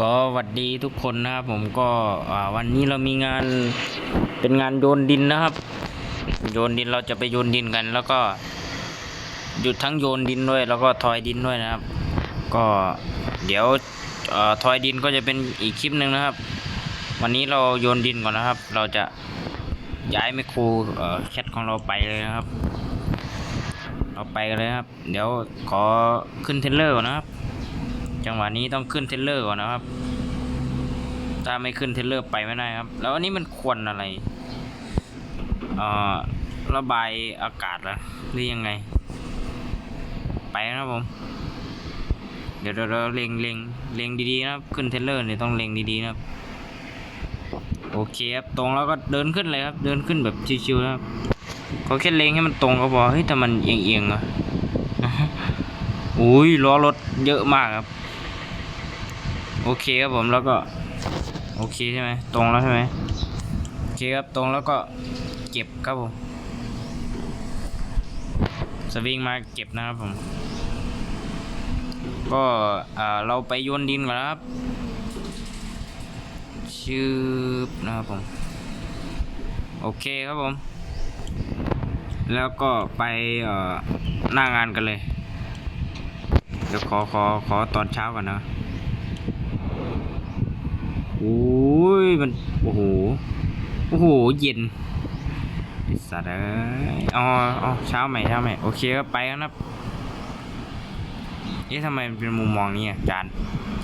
ก็หวัดดีทุกคนนะครับ ผมก็วันนี้เรามีงานเป็นงานโยนดินนะครับ โยนดินเราจะไปโยนดินกัน แล้วก็หยุดทั้งโยนดินด้วย แล้วก็ทอยดินด้วยนะครับ ก็เดี๋ยวอทอยดินก็จะเป็นอีกคลิปหนึ่งนะครับ วันนี้เราโยนดินก่อนนะครับ เราจะย้ายแมโครแคทของเราไปเลยนะครับเราไปเลยครับ เดี๋ยวขอขึ้นเทรลเลอร์ก่อนนะครับ จังหวะนี้ต้องขึ้นเทเลอร์ก่อนนะครับ ถ้าไม่ขึ้นเทเลอร์ไปไม่ได้ครับ แล้วอันนี้มันควรอะไรเอ่อระบายอากาศหรอหรือยังไง ไปนะครับผม เดี๋ยวเราเล็งเล็งเล็งดีๆนะครับ ขึ้นเทเลอร์เนี่ยต้องเล็งดีๆนะครับ โอเคครับ ตรงแล้วก็เดินขึ้นเลยครับ เดินขึ้นแบบชิวๆนะครับเขาแค่เล็งให้มันตรงก็พอเฮ้ยแต่มันเอียงๆอะอุ้ยล้อรถเยอะมากครับ โอเคครับผมแล้วก็โอเคใช่ไหมตรงแล้วใช่ไหมโอเคครับตรงแล้วก็เก็บครับผมสวิงมาเก็บนะครับผม ก็เราไปโยนดินก่อนครับชื่อนะครับผม โอเคครับผม แล้วก็ไปเอ่อหน้างานกันเลย เดี๋ยวขอขอขอตอนเช้าก่อนนะ โอ้ยมันโอ้โหโอ้โหเย็นไอ้สัตว์เอ้ยอ๋ออ๋อเช้าใหม่เช้าใหม่โอเคก็ไปกันครับเอ๊ะทำไมมันเป็นมุมมองนี้อะจาน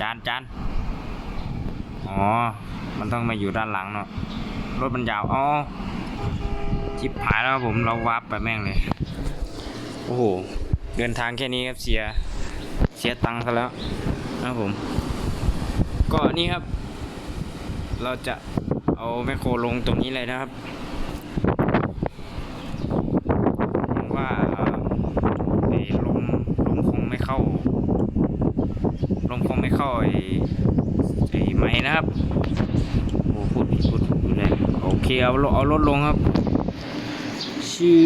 จานจานอ๋อ มันต้องมาอยู่ด้านหลังเนาะรถมันยาวอ๋อจิบหายแล้วผมเราวับไปแม่งเลย โอ้โห เดินทางแค่นี้ครับเสีย เสียตังค์ซะแล้วนะผม ก็นี่ครับ เราจะเอาแมคโครลงตรงนี้เลยนะครับ ว่าไอ้ลมลมคงไม่เข้า ลมคงไม่เข้าไอ้ไอ้ไม้นะครับโอ้พูดผิดพูดพูดเลยโอเคเอารถเอารถลงครับ ชื่อ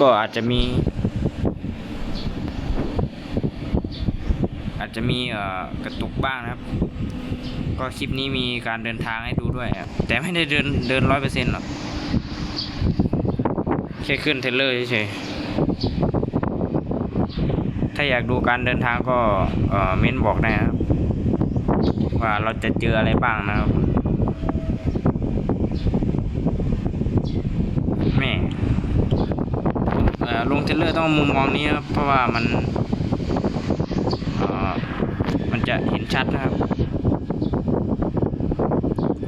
ก็อาจจะมีอาจจะมีเอ่อกระตุกบ้างนะครับ ก็คลิปนี้มีการเดินทางให้ดูด้วยครับแต่ไม่ได้เดินเดินร้อยเปอร์เซ็นต์หรอกแค่ขึ้นเทรลเลอร์เฉยๆถ้าอยากดูการเดินทางก็เออเม้นบอกได้นะครับว่าเราจะเจออะไรบ้างนะครับแม่ลงเทรลเลอร์ต้องมุมมองนี้ครับเพราะว่ามันมันจะเห็นชัดนะครับ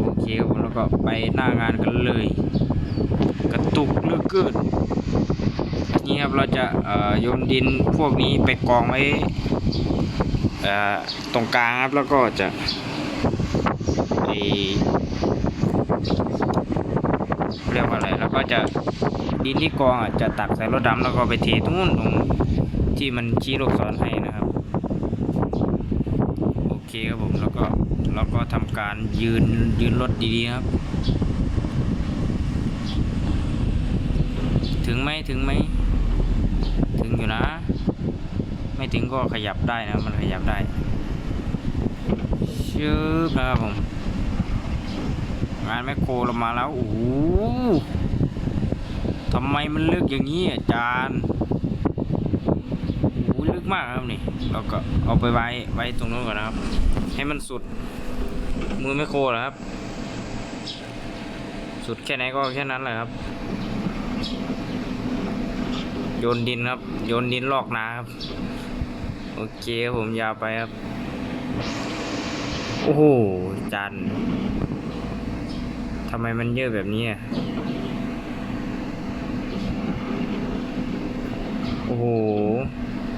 โอเคครับผม แล้วก็ไปหน้างานกันเลย กระตุกเลือกเกินนี่ครับเราจะโยนดินพวกนี้ไปกองไว้ตรงกลางครับแล้วก็จะเรียกว่าอะไรแล้วก็จะดินที่กองอะจะตักใส่รถดำแล้วก็ไปเทตรงนู้นตรงที่มันชี้ลูกศรให้นะครับ ครับผมแล้วก็เราก็ทำการยืนยืนรถดีๆครับ ถึงไหมถึงไหมถึงอยู่นะ ไม่ถึงก็ขยับได้นะมันขยับได้ชืบนะครับผม งานแมคโครเรามาแล้วโอ้โหทำไมมันลึกอย่างนี้อาจารย์ มากครับนี่เราก็เอาไปไว้ไว้ตรงนู้นก่อนนะครับ ให้มันสุดมือแมคโครเหรอครับ สุดแค่ไหนก็แค่นั้นแหละครับ โยนดินครับ โยนดินลอกนาครับ โอเคครับผมยาวไปครับ โอ้โหจันทำไมมันเยอะแบบนี้อะโอ้โห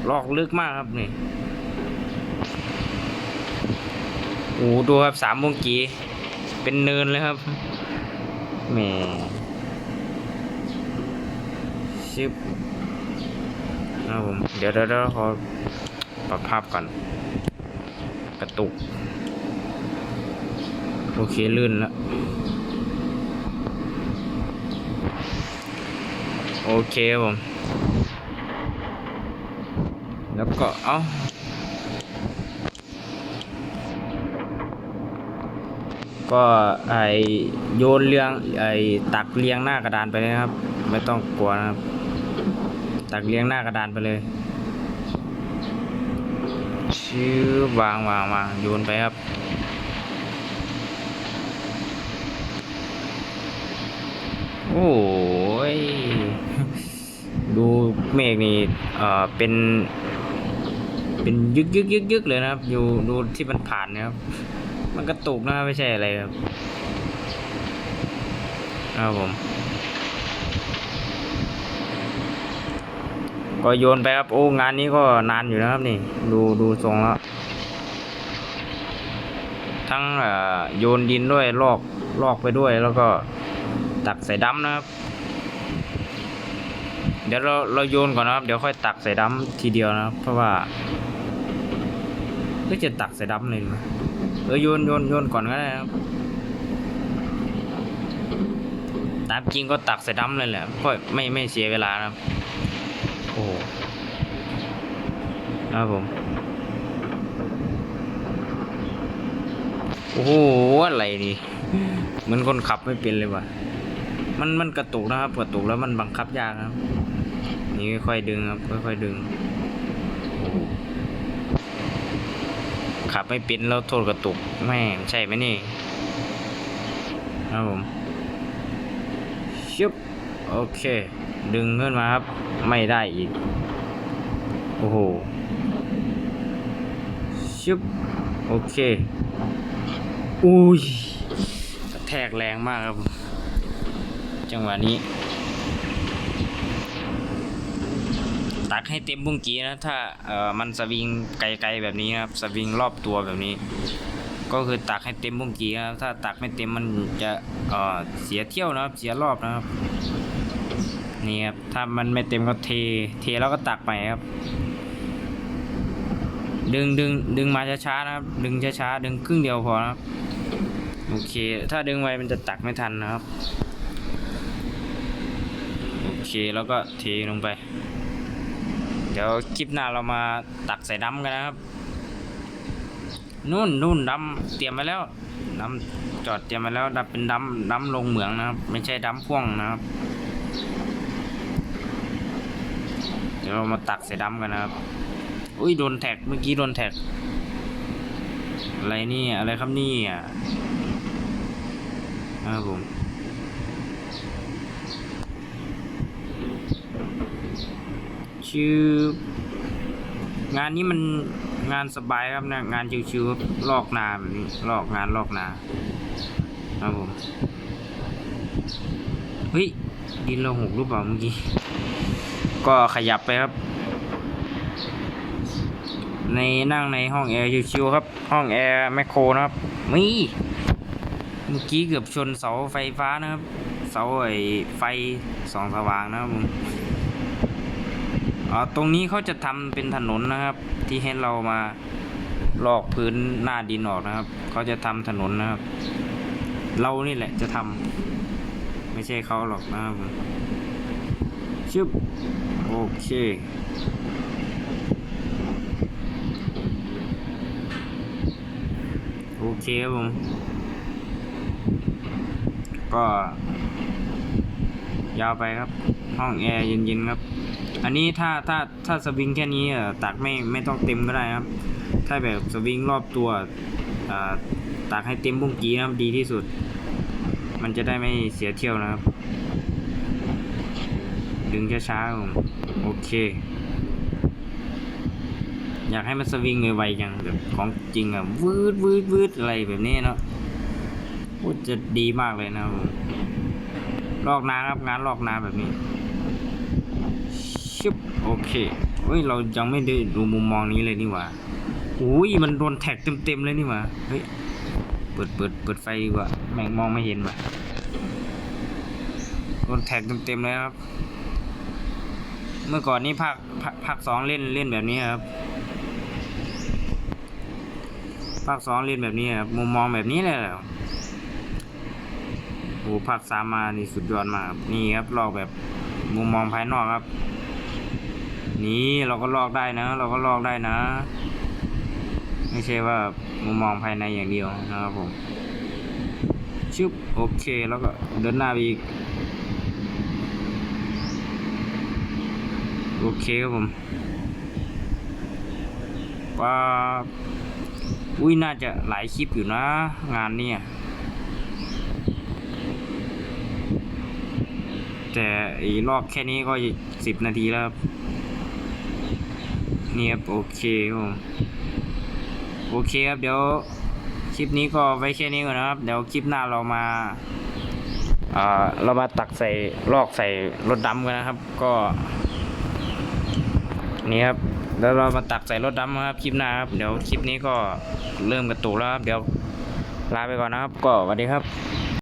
ลอกลึกมากครับนี่โอ้โหดูครับสามมงกีเป็นเนินเลยครับแหมชิบนะผมเดี๋ยวเดี๋ยวเดี๋ยวขอปรับภาพก่อน กระตุก โอเค ลื่นแล้วโอเคผม แล้วก็เอ้าก็ไอโยนเรียงไอตักเรียงหน้ากระดานไปเลยครับ ไม่ต้องกลัวนะครับ ตักเรียงหน้ากระดานไปเลยชื่อวางวางวางโยนไปครับโอ้ยดูเมฆนี่เอ่อเป็น เป็นยึกยึกยึกยึกเลยนะครับ อยู่ดูที่มันผ่านเนะครับ มันกระตุกนะไม่ใช่อะไรครับครับผม ก็โยนไปครับ โอ้งานนี้ก็นานอยู่นะครับนี่ ดูดูทรงแล้ว ทั้งโยนดินด้วยลอกลอกไปด้วยแล้วก็ตักใส่ดำนะครับ เดี๋ยวเราเราโยนก่อนนะครับ เดี๋ยวค่อยตักใส่ดำทีเดียวนะครับ เพราะว่า ก็จะตักใส่ดำเลยเออโยนโยนโยนก่อนก็ได้ครับตามจริงก็ตักใส่ดำเลยแหละเพราะไม่ไม่เสียเวลานะครับ โอ้โหครับผม โอ้โหอะไรนี่เหมือนคนขับไม่เป็นเลยว่ะ มันมันกระตุกนะครับกระตุกแล้วมันบังคับยากครับ นี่ค่อยๆดึงครับ ค่อยๆดึง ขับไม่เป็นแล้วโทษกระตุกแม่ใช่ไหมนี่ครับผมชึบโอเค ดึงขึ้นมาครับ ไม่ได้อีก โอ้โหชึบโอเคอุ้ยแทกแรงมากครับ จังหวะนี้ ตักให้เต็มบุ้งกีนะถ้าเออมันสวิงไกลๆแบบนี้นะครับสวิงรอบตัวแบบนี้ ก็คือตักให้เต็มบุ้งกีนะครับถ้าตักไม่เต็มมันจะเออเสียเที่ยวนะครับเสียรอบนะครับนี่ครับถ้ามันไม่เต็มก็เทเทแล้วก็ตักใหม่ครับดึงดึงดึงมาช้าๆนะครับ ดึงช้าๆดึงครึ่งเดียวพอนะครับโอเค ถ้าดึงไวมันจะตักไม่ทันนะครับ โอเคแล้วก็เทลงไป เดี๋ยวคลิปหน้าเรามาตักใส่ดำกันนะครับ นู่นนู่นดำเตรียมไว้แล้วดำจอดเตรียมไว้แล้วดำเป็นดำดำลงเหมืองนะครับ ไม่ใช่ดำพ่วงนะครับ เดี๋ยวเรามาตักใส่ดำกันนะครับ อุ้ยโดนแท็กเมื่อกี้โดนแท็ก อะไรนี่อะไรครับนี่อะนะครับผม ชื่องานนี้มันงานสบายครับนะงานชิวๆลอกนาแบบนี้ลอกงานลอกนาครับผมเฮ้ยดินเราหกหรือเปล่าเมื่อกี้ก็ขยับไปครับ ในนั่งในห้องแอร์ชิวๆครับ ห้องแอร์แมคโครนะครับมีเมื่อกี้เกือบชนเสาไฟฟ้านะครับ เสาไอไฟส่องสว่างนะครับผม ตรงนี้เขาจะทำเป็นถนนนะครับ ที่ให้เรามาลอกพื้นหน้าดินออกนะครับเขาจะทำถนนนะครับ เรานี่แหละจะทำไม่ใช่เขาหรอกนะครับชึบโอเคโอเคครับผมก็ ยาวไปครับ ห้องแอร์เย็นๆครับ อันนี้ถ้าถ้าถ้าสวิงแค่นี้ตักไม่ไม่ต้องเต็มก็ได้ครับ ถ้าแบบสวิงรอบตัวอ่าตักให้เต็มบุ้งกีนะครับดีที่สุด มันจะได้ไม่เสียเที่ยวนะครับ ดึงช้าๆผมโอเค อยากให้มันสวิงไวๆอย่างแบบของจริงอะวืดวืดวืดอะไรแบบนี้เนาะจะดีมากเลยนะครับผมลอกนาครับงานลอกนาแบบนี้ ชึบโอเคเฮ้ยเรายังไม่ได้ดูมุมมองนี้เลยนี่หว่าอุ้ยมันโดนแท็กเต็มๆเลยนี่หว่าเฮ้ยเปิดเปิดเปิดไฟดีกว่าแม่งมองไม่เห็นว่ะโดนแท็กเต็มๆเลยครับ เมื่อก่อนนี้ภาคภาคสองเล่นเล่นแบบนี้ครับภาคสองเล่นแบบนี้ครับมุมมองแบบนี้เลยเหรอโอ้ภาคสามมานี่สุดยอดมากนี่ครับลอกแบบมุมมองภายนอกครับ นี่เราก็ลอกได้นะ เราก็ลอกได้นะ ไม่ใช่ว่ามุมมองภายในอย่างเดียวนะครับผมชึบโอเคแล้วก็เดินหน้าไปอีกโอเคครับผมว่าอุ้ยน่าจะหลายคลิปอยู่นะ งานเนี่ยแต่ไอีลอกแค่นี้ก็สิบนาทีแล้วครับ นี่ครับโอเคครับผมโอเคครับเดี๋ยวคลิปนี้ก็ไว้แค่นี้ก่อนนะครับ เดี๋ยวคลิปหน้าเรามาอ่าเรามาตักใส่ลอกใส่รถดำกันนะครับ ก็นี่ครับแล้วเรามาตักใส่รถดำนะครับคลิปหน้าครับเดี๋ยวคลิปนี้ก็เริ่มกระตุกแล้วครับเดี๋ยวลาไปก่อนนะครับ ก็สวัสดีครับ